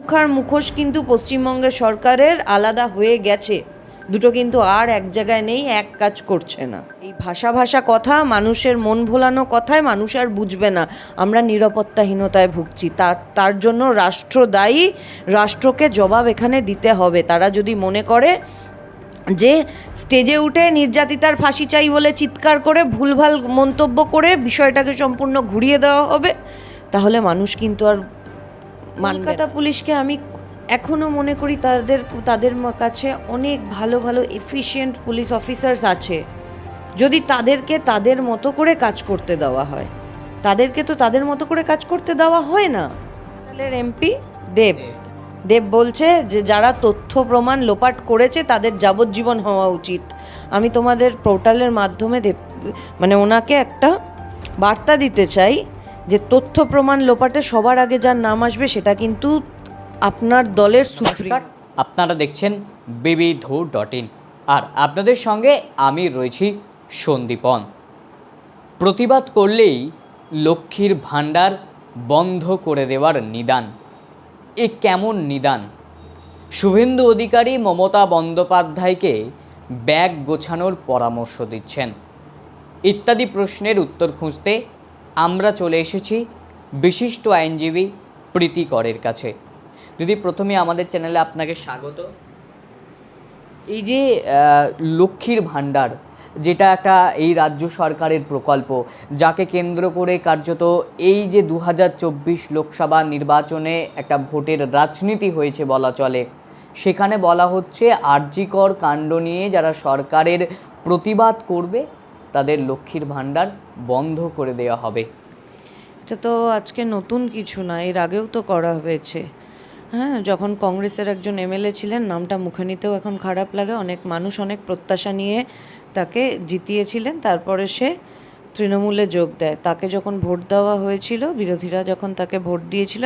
মুখ আর মুখোশ কিন্তু পশ্চিমবঙ্গের সরকারের আলাদা হয়ে গেছে। দুটো কিন্তু আর এক জায়গায় নেই, এক কাজ করছে না। এই ভাষা ভাষা কথা, মানুষের মন ভোলানো কথায় মানুষ আর বুঝবে না। আমরা নিরাপত্তাহীনতায় ভুগছি। তার তার জন্য রাষ্ট্র দায়ী রাষ্ট্রকে জবাব এখানে দিতে হবে। তারা যদি মনে করে যে স্টেজে উঠে নির্যাতিতার ফাঁসি চাই বলে চিৎকার করে, ভুলভাল মন্তব্য করে বিষয়টাকে সম্পূর্ণ ঘুরিয়ে দেওয়া হবে, তাহলে মানুষ কিন্তু আর কলকাতা পুলিশকে আমি এখনও মনে করি তাদের তাদের কাছে অনেক ভালো ভালো এফিশিয়েন্ট পুলিশ অফিসার্স আছে। যদি তাদেরকে তাদের মতো করে কাজ করতে দেওয়া হয়। তাদেরকে তো তাদের মতো করে কাজ করতে দেওয়া হয় না। এমপি দেব। দেব। বলছে যে যারা তথ্য প্রমাণ লোপাট করেছে তাদের যাবজ্জীবন হওয়া উচিত। আমি তোমাদের পোর্টালের মাধ্যমে দেব মানে ওনাকে একটা বার্তা দিতে চাই যে তথ্য প্রমাণ লোপাটে সবার আগে যার নাম আসবে সেটা কিন্তু আপনার দলের সুপ্রিম নমস্কার আপনারা দেখছেন বিবিধ ডট ইন। আর আপনাদের সঙ্গে আমি রয়েছি সন্দীপন। প্রতিবাদ করলেই লক্ষ্মীর ভাণ্ডার বন্ধ করে দেওয়ার নিদান। এ কেমন নিদান? শুভেন্দু অধিকারী মমতা বন্দ্যোপাধ্যায়কে ব্যাগ গোছানোর পরামর্শ দিচ্ছেন। ইত্যাদি প্রশ্নের উত্তর খুঁজতে আমরা চলে এসেছি বিশিষ্ট আইনজীবী প্রীতি করের কাছে। দিদি, প্রথমে আমাদের চ্যানেলে আপনাকে স্বাগত। এই যে লক্ষ্মীর ভাণ্ডার, যেটা একটা এই রাজ্য সরকারের প্রকল্প, যাকে কেন্দ্র করে কার্যত এই যে দু হাজার চব্বিশ লোকসভা নির্বাচনে একটা ভোটের রাজনীতি হয়েছে বলা চলে, সেখানে বলা হচ্ছে আর্যিকর কাণ্ড নিয়ে যারা সরকারের প্রতিবাদ করবে তাদের লক্ষ্মীর ভাণ্ডার বন্ধ করে দেওয়া হবে। এটা তো আজকে নতুন কিছু না, এর আগেও তো করা হয়েছে। হ্যাঁ যখন কংগ্রেসের একজন এমএলএ ছিলেন, নামটা মুখে নিতেও এখন খারাপ লাগে। অনেক মানুষ অনেক প্রত্যাশা নিয়ে তাকে জিতিয়েছিলেন, তারপরে সে তৃণমূলে যোগ দেয়। তাকে যখন ভোট দেওয়া হয়েছিল, বিরোধীরা যখন তাকে ভোট দিয়েছিল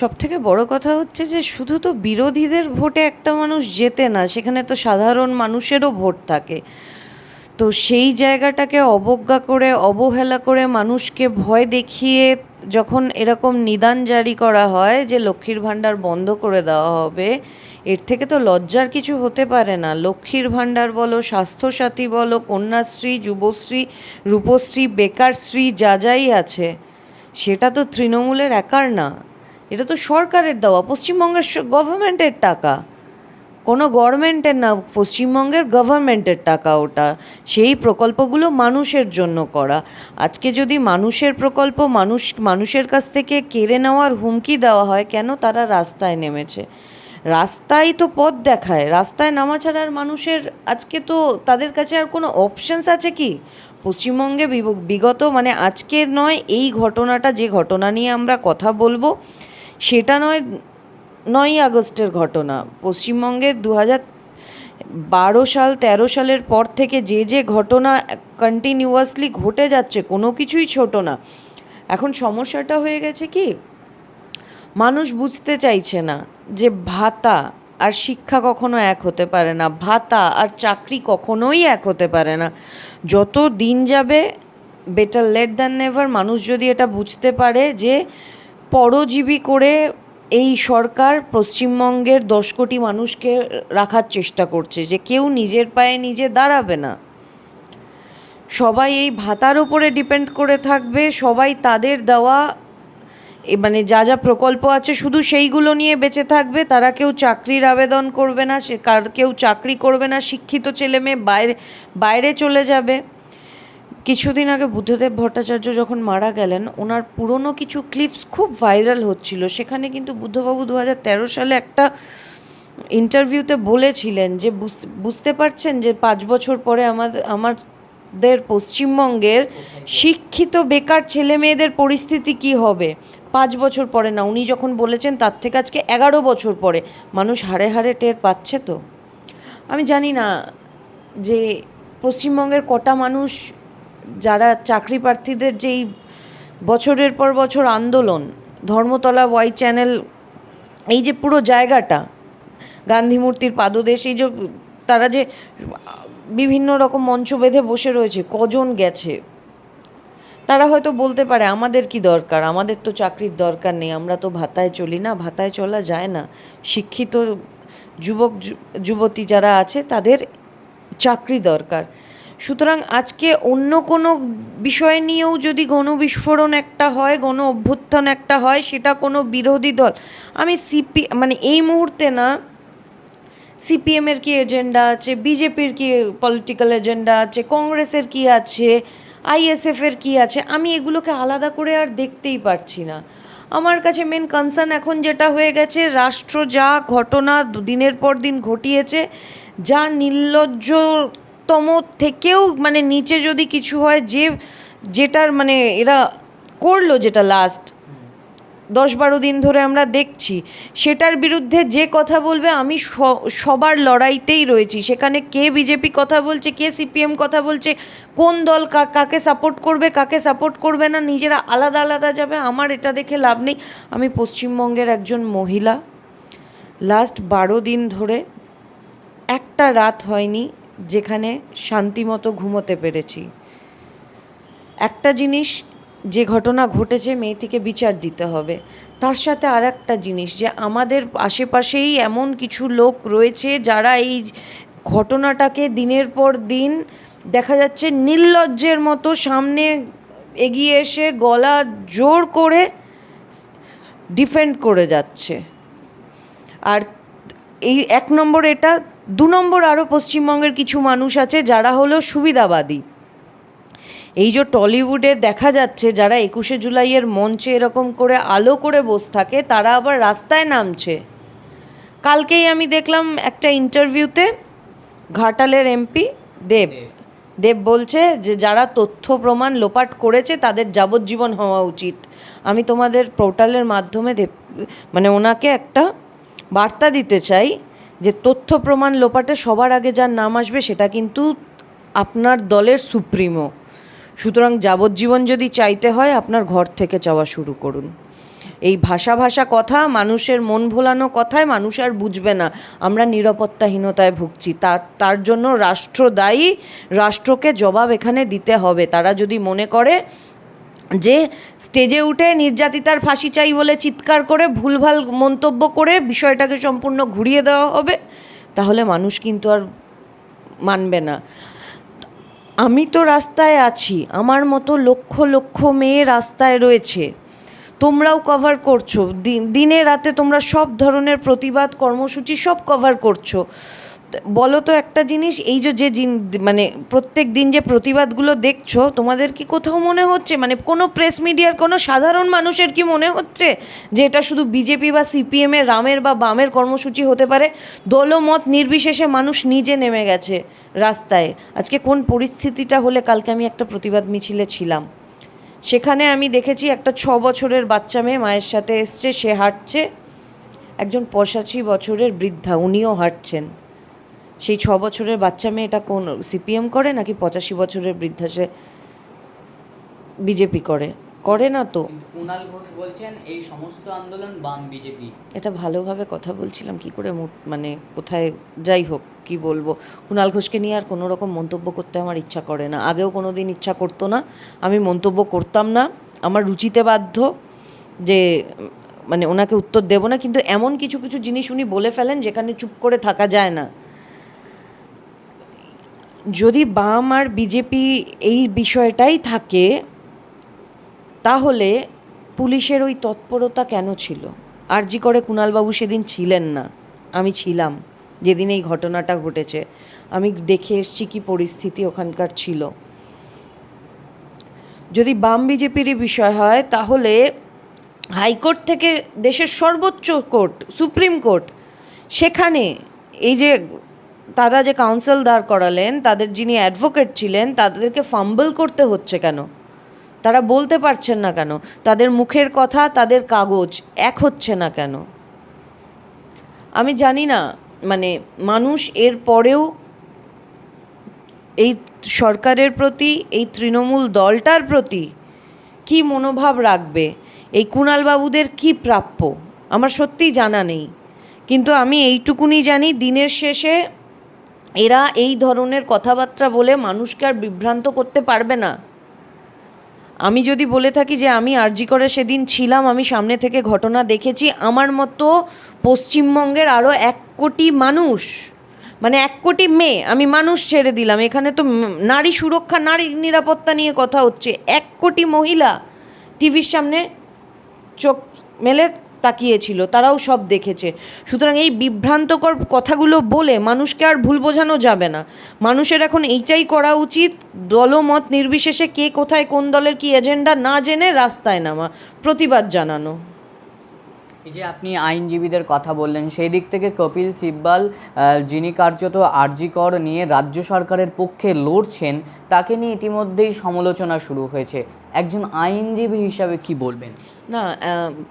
সব থেকে বড় কথা হচ্ছে যে শুধু তো বিরোধীদের ভোটে একটা মানুষ জেতে না, সেখানে তো সাধারণ মানুষেরও ভোট থাকে। তো সেই জায়গাটাকে অবজ্ঞা করে, অবহেলা করে মানুষকে ভয় দেখিয়ে যখন এরকম নিদান জারি করা হয় যে লক্ষ্মীর ভাণ্ডার বন্ধ করে দেওয়া হবে, এর থেকে তো লজ্জার কিছু হতে পারে না। লক্ষ্মীর ভাণ্ডার বলো, স্বাস্থ্যসাথী বলো, কন্যাশ্রী, যুবশ্রী, রূপশ্রী বেকারশ্রী যা যাই আছে, সেটা তো তৃণমূলের একার না। এটা তো সরকারের দেওয়া, পশ্চিমবঙ্গের গভর্নমেন্টের টাকা। কোনো গভর্নমেন্টের না, পশ্চিমবঙ্গের গভর্নমেন্টের টাকা ওটা। সেই প্রকল্পগুলো মানুষের জন্য করা। আজকে যদি মানুষের প্রকল্প মানুষ, মানুষের কাছ থেকে কেড়ে নেওয়ার হুমকি দেওয়া হয়, কেন তারা রাস্তায় নেমেছে? রাস্তায় তো পথ দেখায়। রাস্তায় নামা ছাড়া আর মানুষের আজকে তো তাদের কাছে আর কোনো অপশানস আছে কি? পশ্চিমবঙ্গে বিগত মানে আজকে নয়, এই ঘটনাটা যে ঘটনা নিয়ে আমরা কথা বলব, সেটা নয় নয়ই আগস্টের ঘটনা। পশ্চিমবঙ্গে দু হাজার বারো সাল, তেরো সালের পর থেকে যে যে ঘটনা কন্টিনিউয়াসলি ঘটে যাচ্ছে, কোনো কিছুই ছোট না। এখন সমস্যাটা হয়ে গেছে কি, মানুষ বুঝতে চাইছে না যে ভাতা আর শিক্ষা কখনো এক হতে পারে না, ভাতা আর চাকরি কখনোই এক হতে পারে না। যত দিন যাবে বেটার লেট দ্যান নেভার মানুষ যদি এটা বুঝতে পারে যে পরজীবী করে এই সরকার পশ্চিমবঙ্গের দশ কোটি মানুষকে রাখার চেষ্টা করছে যে কেউ নিজের পায়ে নিজে দাঁড়াবে না। সবাই এই ভাতার ওপরে ডিপেন্ড করে থাকবে, সবাই তাদের দেওয়া মানে যা যা প্রকল্প আছে শুধু সেইগুলো নিয়ে বেঁচে থাকবে, তারা কেউ চাকরির আবেদন করবে না, সে কার, কেউ চাকরি করবে না, শিক্ষিত ছেলে মেয়ে বাইরে বাইরে চলে যাবে। কিছুদিন আগে বুদ্ধদেব ভট্টাচার্য যখন মারা গেলেন, ওনার পুরনো কিছু ক্লিপস খুব ভাইরাল হচ্ছিল। সেখানে কিন্তু বুদ্ধবাবু দু হাজার তেরো সালে একটা ইন্টারভিউতে বলেছিলেন যে, বুঝ- বুঝতে পারছেন যে পাঁচ বছর পরে আমাদের আমাদের পশ্চিমবঙ্গের শিক্ষিত বেকার ছেলে মেয়েদের পরিস্থিতি কি হবে? পাঁচ বছর পরে না। উনি যখন বলেছেন, তার থেকে আজকে এগারো বছর পরে। মানুষ হাড়ে হাড়ে টের পাচ্ছে তো? আমি জানি না যে পশ্চিমবঙ্গের কটা মানুষ যারা চাকরি প্রার্থীদের যেই বছরের পর বছর আন্দোলন, ধর্মতলা ওয়াই চ্যানেল, এই যে পুরো জায়গাটা, গান্ধী মূর্তির পাদদেশ, এই যে তারা যে বিভিন্ন রকম মঞ্চ বেঁধে বসে রয়েছে, কজন গেছে? তারা হয়তো বলতে পারে, আমাদের কি দরকার? আমাদের তো চাকরির দরকার নেই, আমরা তো ভাতায় চলি না, ভাতায় চলা যায় না। শিক্ষিত যুবক যুবতী যারা আছে, তাদের চাকরি দরকার। সুতরাং আজকে অন্য কোনো বিষয় নিয়েও যদি গণবিস্ফোরণ একটা হয় গণ অভ্যুত্থান একটা হয়, সেটা কোনো বিরোধী দল। আমি সিপি মানে এই মুহূর্তে না সিপিএমের কি এজেন্ডা আছে? বিজেপির কি পলিটিক্যাল এজেন্ডা আছে? কংগ্রেসের কি আছে? আইএসএফের কি আছে? আমি এগুলোকে আলাদা করে আর দেখতেই পারছি না। আমার কাছে মেন কনসার্ন এখন যেটা হয়ে গেছে, রাষ্ট্র যা ঘটনা দিনের পর দিন ঘটিয়েছে, যা নির্লজ্জতম থেকেও মানে নিচে যদি কিছু হয়, যে, যেটার মানে এরা করল যেটা লাস্ট দশ বারো দিন ধরে আমরা দেখছি, সেটার বিরুদ্ধে যে কথা বলবে, আমি সবার লড়াইতেই রয়েছি। সেখানে কে বিজেপি কথা বলছে, কে সিপিএম কথা বলছে, কোন দল কাকে সাপোর্ট করবে, কাকে সাপোর্ট করবে না, নিজেরা আলাদা আলাদা যাবে, আমার এটা দেখে লাভ নেই। আমি পশ্চিমবঙ্গের একজন মহিলা লাস্ট বারো দিন ধরে, একটা রাত হয়নি যেখানে শান্তিমতো ঘুমোতে পেরেছি। একটা জিনিস, যে ঘটনা ঘটেছে মেয়েটিকে বিচার দিতে হবে। তার সাথে আর একটা জিনিস, যে আমাদের আশেপাশেই এমন কিছু লোক রয়েছে যারা এই ঘটনাটাকে দিনের পর দিন দেখা যাচ্ছে নির্লজ্জের মতো সামনে এগিয়ে এসে গলা জোর করে ডিফেন্ড করে যাচ্ছে। আর এই এক নম্বর এটা দু নম্বর আরও পশ্চিমবঙ্গের কিছু মানুষ আছে যারা হলো সুবিধাবাদী। এই যে টলিউডে দেখা যাচ্ছে যারা একুশে জুলাইয়ের মঞ্চে এরকম করে আলো করে বসে থাকে তারা আবার রাস্তায় নামছে। কালকেই আমি দেখলাম একটা ইন্টারভিউতে ঘাটালের এমপি দেব। দেব। বলছে যে যারা তথ্য প্রমাণ লোপাট করেছে তাদের যাবজ্জীবন হওয়া উচিত। আমি তোমাদের পোর্টালের মাধ্যমে দেব মানে ওনাকে একটা বার্তা দিতে চাই যে তথ্য প্রমাণ লোপাটে সবার আগে যার নাম আসবে সেটা কিন্তু আপনার দলের সুপ্রিমো। সুতরাং যাবজ্জীবন যদি চাইতে হয়, আপনার ঘর থেকে চাওয়া শুরু করুন। এই ভাষা ভাষা কথা, মানুষের মন ভোলানো কথায় মানুষ আর বুঝবে না। আমরা নিরাপত্তাহীনতায় ভুগছি। তার তার জন্য রাষ্ট্র দায়ী রাষ্ট্রকে জবাব এখানে দিতে হবে। তারা যদি মনে করে যে স্টেজে উঠে নির্যাতিতার ফাঁসি চাই বলে চিৎকার করে ভুলভাল মন্তব্য করে বিষয়টাকে সম্পূর্ণ ঘুরিয়ে দেওয়া হবে, তাহলে মানুষ কিন্তু আর মানবে না। আমি তো রাস্তায় আছি, আমার মতো লক্ষ লক্ষ মেয়ে রাস্তায় রয়েছে, তোমরাও কভার করছ দিন- রাতে তোমরা সব ধরনের প্রতিবাদ, কর্মসূচি সব কভার করছ বলো তো একটা জিনিস, এই যে যে জিন- মানে প্রত্যেক দিন যে প্রতিবাদগুলো দেখছ, তোমাদের কি কোথাও মনে হচ্ছে? মানে কোনো প্রেস মিডিয়ার কোনো সাধারণ মানুষের কি মনে হচ্ছে যে এটা শুধু বিজেপি বা সিপিএমের রামের বা বামের কর্মসূচি হতে পারে? দলমত নির্বিশেষে মানুষ নিজে নেমে গেছে রাস্তায়। আজকে কোন পরিস্থিতিটা হলে কালকে আমি একটা প্রতিবাদ মিছিলে ছিলাম? সেখানে আমি দেখেছি একটা ছ বছরের বাচ্চা মেয়ে মায়ের সাথে এসছে, সে হাঁটছে। একজন পঁচাশি বছরের বৃদ্ধা, উনিও হাঁটছেন। সেই ছ বছরের বাচ্চা মেয়েটা কোন সিপিএম করে নাকি পঁচাশি বছরের বৃদ্ধা সে বিজেপি করে? করে না তো। কুণাল ঘোষ বলছেন এই সমস্ত আন্দোলন বাম বিজেপি। এটা ভালোভাবে কথা বলছিলাম কি করে মানে কোথায় যাই হোক কি বলব? কুণাল ঘোষকে নিয়ে আর কোনো রকম মন্তব্য করতে আমার ইচ্ছা করে না। আগেও কোনো দিন ইচ্ছা করতো না আমি মন্তব্য করতাম না। আমার রুচিতে বাধ্য যে মানে ওনাকে উত্তর দেব না কিন্তু এমন কিছু কিছু জিনিস উনি বলে ফেলেন যেখানে চুপ করে থাকা যায় না। যদি বাম আর বিজেপি এই বিষয়টাই থাকে, তাহলে পুলিশের ওই তৎপরতা কেন ছিল? আরজি করে কুণালবাবু সেদিন ছিলেন না। আমি ছিলাম যেদিন এই ঘটনাটা ঘটেছে। আমি দেখে এসছি কি পরিস্থিতি ওখানকার ছিল। যদি বাম বিজেপিরই বিষয় হয়, তাহলে হাইকোর্ট থেকে দেশের সর্বোচ্চ কোর্ট, সুপ্রিম কোর্ট, সেখানে এই যে তারা যে কাউন্সিল দাঁড় করালেন, তাদের যিনি অ্যাডভোকেট ছিলেন, তাদেরকে ফাম্বল করতে হচ্ছে কেন? তারা বলতে পারছেন না কেন? তাদের মুখের কথা, তাদের কাগজ এক হচ্ছে না কেন? আমি জানি না মানে মানুষ এর পরেও এই সরকারের প্রতি, এই তৃণমূল দলটার প্রতি কি মনোভাব রাখবে? এই কুণালবাবুদের কি প্রাপ্য? আমার সত্যিই জানা নেই। কিন্তু আমি এইটুকুনি জানি, দিনের শেষে এরা এই ধরনের কথাবার্তা বলে মানুষকে আর বিভ্রান্ত করতে পারবে না। আমি যদি বলে থাকি যে আমি আরজি করে সেদিন ছিলাম, আমি সামনে থেকে ঘটনা দেখেছি, আমার মতো পশ্চিমবঙ্গের আরও এক কোটি মানুষ মানে এক কোটি মেয়ে, আমি মানুষ ছেড়ে দিলাম। এখানে তো নারী সুরক্ষা, নারী নিরাপত্তা নিয়ে কথা হচ্ছে। এক কোটি মহিলা টিভির সামনে চোখ মেলে তাকিয়েছিল, তারাও সব দেখেছে। সুতরাং এই বিভ্রান্তকর কথাগুলো বলে মানুষকে আর ভুল বোঝানো যাবে না। মানুষের এখন এইটাই করা উচিত, দলমত নির্বিশেষে কে কোথায় কোন দলের কি এজেন্ডা না জেনে রাস্তায় নামা। প্রতিবাদ জানানো। এই যে আপনি আইনজীবীদের কথা বললেন, সেই দিক থেকে কপিল সিব্বাল যিনি কার্যত আরজিকর নিয়ে রাজ্য সরকারের পক্ষে লড়ছেন, তাকে নিয়ে ইতিমধ্যেই সমালোচনা শুরু হয়েছে। একজন আইনজীবী হিসাবে কি বলবেন? না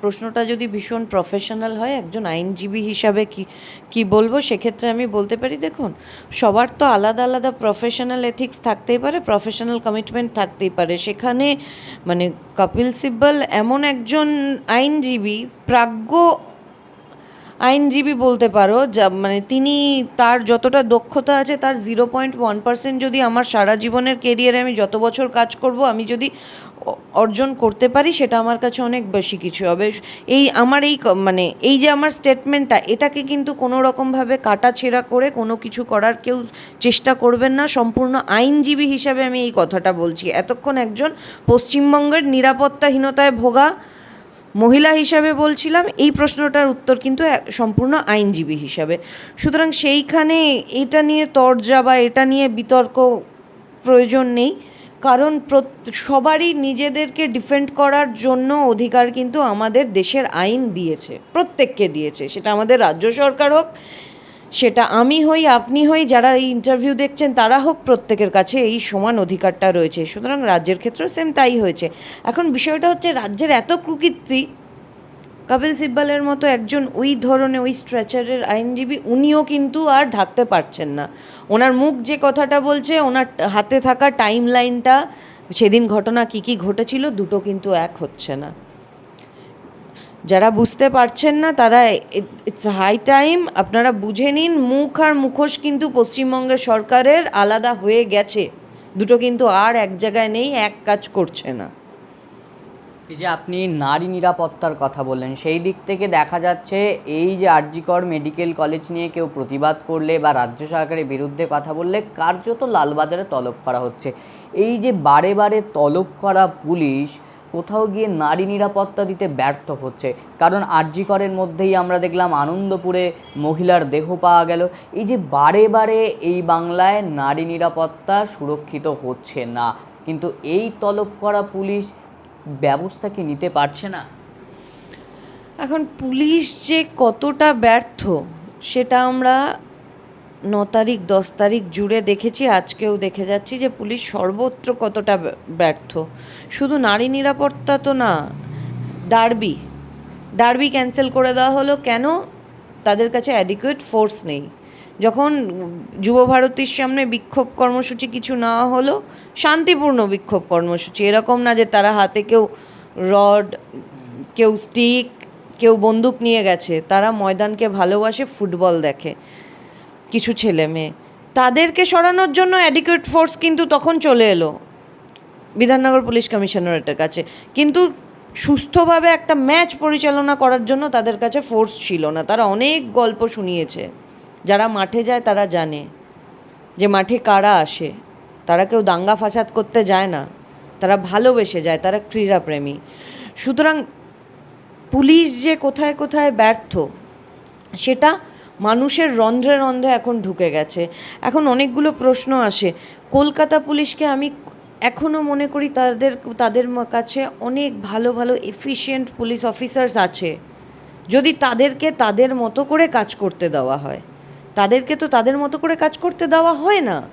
প্রশ্নটা যদি ভীষণ প্রফেশনাল হয়, একজন আইনজীবী হিসাবে কি কি বলব? সেক্ষেত্রে আমি বলতে পারি, দেখুন, সবার তো আলাদা আলাদা প্রফেশনাল এথিক্স থাকতেই পারে প্রফেশনাল কমিটমেন্ট থাকতেই পারে। সেখানে মানে কপিল সিব্বল এমন একজন আইনজীবী, প্রাজ্ঞ আইনজীবী বলতে পারো, যা মানে তিনি তার যতটা দক্ষতা আছে, তার জিরো পয়েন্ট ওয়ান পার্সেন্ট যদি আমার সারা জীবনের কেরিয়ারে আমি যত বছর কাজ করব, আমি যদি অর্জন করতে পারি, সেটা আমার কাছে অনেক বেশি কিছু হবে। এই আমার এই মানে এই যে আমার স্টেটমেন্টটা এটাকে কিন্তু কোনো রকমভাবে কাটাছেঁড়া করে কোনো কিছু করার কেউ চেষ্টা করবেন না। সম্পূর্ণ আইনজীবী হিসাবে আমি এই কথাটা বলছি। এতক্ষণ একজন পশ্চিমবঙ্গের নিরাপত্তাহীনতায় ভোগা মহিলা হিসাবে বলছিলাম, এই প্রশ্নটার উত্তর কিন্তু সম্পূর্ণ আইনজীবী হিসাবে। সুতরাং সেইখানে এটা নিয়ে তরজা বা এটা নিয়ে বিতর্ক প্রয়োজন নেই, কারণ সবারই নিজেদেরকে ডিফেন্ড করার জন্য অধিকার কিন্তু আমাদের দেশের আইন দিয়েছে, প্রত্যেককে দিয়েছে। সেটা আমাদের রাজ্য সরকার হোক সেটা আমি হই, আপনি হই, যারা এই ইন্টারভিউ দেখছেন, তারা হোক, প্রত্যেকের কাছে এই সমান অধিকারটা রয়েছে। সুতরাং রাজ্যের ক্ষেত্রেও সেম তাই হয়েছে। এখন বিষয়টা হচ্ছে, রাজ্যের এত কুকীর্তি কপিল সিব্বালের মতো একজন ওই ধরনের, ওই স্ট্রেচারের আইনজীবী, উনিও কিন্তু আর ঢাকতে পারছেন না। ওনার মুখ যে কথাটা বলছে, ওনার হাতে থাকা টাইম লাইনটা সেদিন ঘটনা কি কি ঘটেছিল, দুটো কিন্তু এক হচ্ছে না। যারা বুঝতে পারছেন না, তারা ইটস হাই টাইম আপনারা বুঝে নিন, মুখ আর মুখোশ কিন্তু পশ্চিমবঙ্গের সরকারের আলাদা হয়ে গেছে। দুটো কিন্তু আর এক জায়গায় নেই, এক কাজ করছে না। এই যে আপনি নারী নিরাপত্তার কথা বললেন, সেই দিক থেকে দেখা যাচ্ছে এই যে আরজিকর মেডিকেল কলেজ নিয়ে কেউ প্রতিবাদ করলে বা রাজ্য সরকারের বিরুদ্ধে কথা বললে কার্যত লালবাজারে তলব করা হচ্ছে। এই যে বারে বারে তলব করা পুলিশ কোথাও গিয়ে নারী নিরাপত্তা দিতে ব্যর্থ হচ্ছে। কারণ আরজিকরের মধ্যেই আমরা দেখলাম আনন্দপুরে মহিলার দেহ পাওয়া গেল। এই যে বারে বারে এই বাংলায় নারী নিরাপত্তা সুরক্ষিত হচ্ছে না, কিন্তু এই তলব করা পুলিশ ব্যবস্থা কি নিতে পারছে না? এখন পুলিশ যে কতটা ব্যর্থ, সেটা আমরা ন তারিখ, দশ তারিখ জুড়ে দেখেছি, আজকেও দেখে যাচ্ছি যে পুলিশ সর্বত্র কতটা ব্য- ব্যর্থ। শুধু নারী নিরাপত্তা তো না ডার্বি ডার্বি ক্যান্সেল করে দেওয়া হলো কেন? তাদের কাছে অ্যাডিকুয়েট ফোর্স নেই। যখন যুব ভারতীর সামনে বিক্ষোভ কর্মসূচি কিছু নেওয়া হলো, শান্তিপূর্ণ বিক্ষোভ কর্মসূচি, এরকম না যে তারা হাতে কেউ রড, কেউ স্টিক কেউ বন্দুক নিয়ে গেছে। তারা ময়দানকে ভালোবাসে, ফুটবল দেখে। কিছু ছেলে মেয়ে। তাদেরকে সরানোর জন্য অ্যাডিকুয়েট ফোর্স কিন্তু তখন চলে এলো বিধাননগর পুলিশ কমিশনারেটের কাছে। কিন্তু সুস্থভাবে একটা ম্যাচ পরিচালনা করার জন্য তাদের কাছে ফোর্স ছিল না। তারা অনেক গল্প শুনিয়েছে। যারা মাঠে যায় তারা জানে। যে মাঠে কারা আসে। তারা কেউ দাঙ্গা ফাসাদ করতে যায় না। তারা ভালোবেসে যায়। তারা ক্রীড়াপ্রেমী সুতরাং পুলিশ যে কোথায় কোথায় ব্যর্থ, সেটা মানুষের রন্ধ্রে রন্ধ্রে এখন ঢুকে গেছে। এখন অনেকগুলো প্রশ্ন আসে। কলকাতা পুলিশকে আমি এখনও মনে করি তাদের তাদের কাছে অনেক ভালো ভালো এফিশিয়েন্ট পুলিশ অফিসার্স আছে। যদি তাদেরকে তাদের মতো করে কাজ করতে দেওয়া হয়। তাদেরকে তো তাদের মতো করে কাজ করতে দেওয়া হয় না।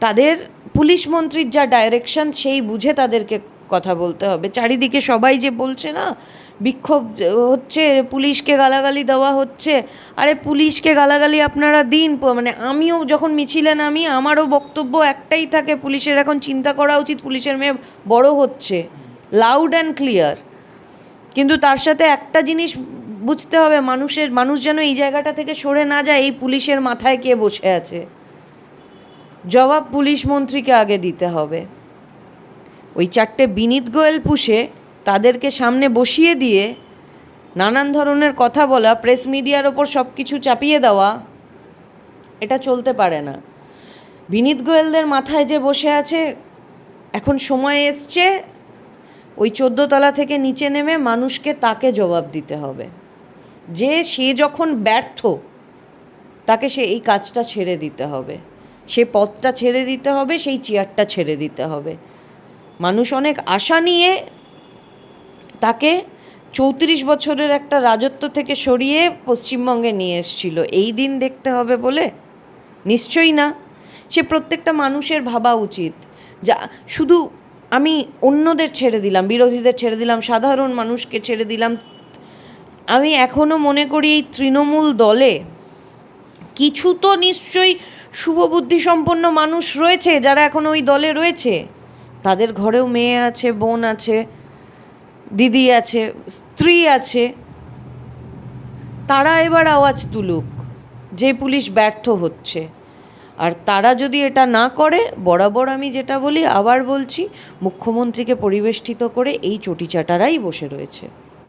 তাদের পুলিশ মন্ত্রীর যা ডাইরেকশন সেই বুঝে তাদেরকে কথা বলতে হবে। চারিদিকে সবাই যে বলছে না বিক্ষোভ হচ্ছে, পুলিশকে গালাগালি দেওয়া হচ্ছে। আরে পুলিশকে গালাগালি আপনারা দিন। মানে আমিও যখন মিছিলে নামি, আমারও বক্তব্য একটাই থাকে, পুলিশের এখন চিন্তা করা উচিত, পুলিশের মেয়ে বড় হচ্ছে। লাউড অ্যান্ড ক্লিয়ার কিন্তু তার সাথে একটা জিনিস বুঝতে হবে, মানুষের, মানুষ যেন এই জায়গাটা থেকে সরে না যায়, এই পুলিশের মাথায় কে বসে আছে। জবাব পুলিশ মন্ত্রীকে আগে দিতে হবে। ওই চারটে বিনীত গোয়েল পুষে তাদেরকে সামনে বসিয়ে দিয়ে নানান ধরনের কথা বলা প্রেস মিডিয়ার ওপর সব কিছু চাপিয়ে দেওয়া, এটা চলতে পারে না। বিনীত গোয়েলদের মাথায় যে বসে আছে, এখন সময় এসছে, ওই চোদ্দোতলা থেকে নিচে নেমে মানুষকে তাকে জবাব দিতে হবে। যে, সে যখন ব্যর্থ, তাকে সে এই কাজটা ছেড়ে দিতে হবে। সে পথটা ছেড়ে দিতে হবে, সেই চেয়ারটা ছেড়ে দিতে হবে। মানুষ অনেক আশা নিয়ে তাকে চৌত্রিশ বছরের একটা রাজত্ব থেকে সরিয়ে পশ্চিমবঙ্গে নিয়ে এসেছিল। এই দিন দেখতে হবে বলে? নিশ্চয়ই না। সে প্রত্যেকটা মানুষের ভাবা উচিত। যা, শুধু আমি অন্যদের ছেড়ে দিলাম, বিরোধীদের ছেড়ে দিলাম, সাধারণ মানুষকে ছেড়ে দিলাম। আমি এখনও মনে করি এই তৃণমূল দলে কিছু তো নিশ্চয়ই শুভবুদ্ধি সম্পন্ন মানুষ রয়েছে, যারা এখন ওই দলে রয়েছে। তাদের ঘরেও মেয়ে আছে, বোন আছে। দিদি আছে, স্ত্রী আছে, তারা এবার আওয়াজ তুলুক যে পুলিশ ব্যর্থ হচ্ছে। আর তারা যদি এটা না করে, বরাবর আমি যেটা বলি, আবার বলছি, মুখ্যমন্ত্রীকে পরিবেষ্টিত করে এই চটিচাটারাই বসে রয়েছে।